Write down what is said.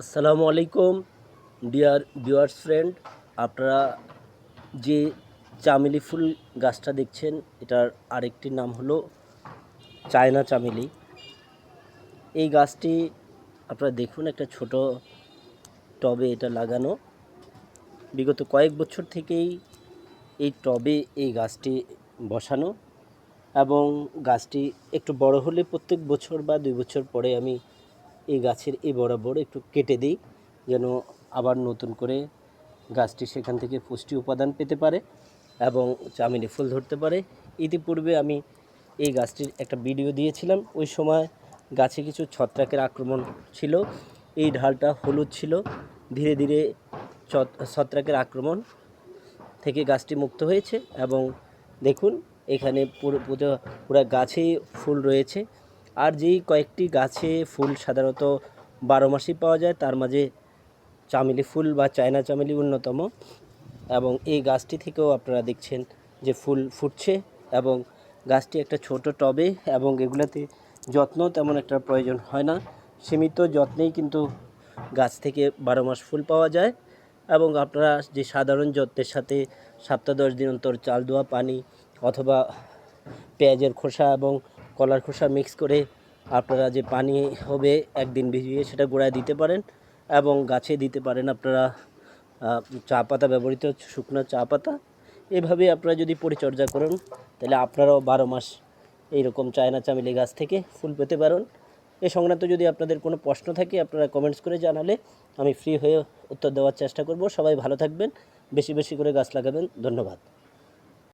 আসসালামু আলাইকুম, dear viewers friend. আপনারা যে চামেলি ফুল গাছটা দেখছেন, এটার আরেকটি নাম হলো চায়না চামেলি। এই গাছটি আপনারা দেখুন, একটা ছোট টবে এটা লাগানো। বিগত কয়েক বছর থেকেই এই টবে এই গাছটি বসানো এবং গাছটি একটু বড় হলে প্রত্যেক বছর বা দুই বছর পরে আমি এই গাছের এই বরাবর একটু কেটে দিই, যেন আবার নতুন করে গাছটি সেখান থেকে পুষ্টি উপাদান পেতে পারে এবং চামিনি ফুল ধরতে পারে। ইতিপূর্বে আমি এই গাছটির একটা ভিডিও দিয়েছিলাম। ওই সময় গাছে কিছু ছত্রাকের আক্রমণ ছিল। এই ঢালটা হলুদ ছিল। ধীরে ধীরে ছত- ছত্রাকের আক্রমণ থেকে গাছটি মুক্ত হয়েছে এবং দেখুন, এখানে পুরো পুরো গাছেই ফুল রয়েছে। আর যেই কয়েকটি গাছে ফুল সাধারণত বারো মাসই পাওয়া যায়, তার মাঝে চামেলি ফুল বা চায়না চামেলি অন্যতম। এবং এই গাছটি থেকেও আপনারা দেখছেন যে ফুল ফুটছে এবং গাছটি একটা ছোট টবে এবং এগুলোতে যত্ন তেমন একটা প্রয়োজন হয় না। সীমিত যত্নেই কিন্তু গাছ থেকে বারো মাস ফুল পাওয়া যায় এবং আপনারা যে সাধারণ যত্নের সাথে সপ্তাহ দশ দিন অন্তর চাল দেওয়া পানি অথবা পেঁয়াজের খোসা এবং কলার খোসা মিক্স করে আপনারা যে পানি হবে একদিন ভিজিয়ে সেটা গোড়ায় দিতে পারেন এবং গাছে দিতে পারেন আপনারা চা পাতা ব্যবহৃত শুকনো চা পাতা। এভাবে আপনারা যদি পরিচর্যা করেন, তাহলে আপনারাও বারো মাস এইরকম চায়না চামেলি গাছ থেকে ফুল পেতে পারেন। এ সংক্রান্ত যদি আপনাদের কোনো প্রশ্ন থাকে, আপনারা কমেন্টস করে জানালে আমি ফ্রি হয়ে উত্তর দেওয়ার চেষ্টা করব। সবাই ভালো থাকবেন, বেশি বেশি করে গাছ লাগাবেন। ধন্যবাদ।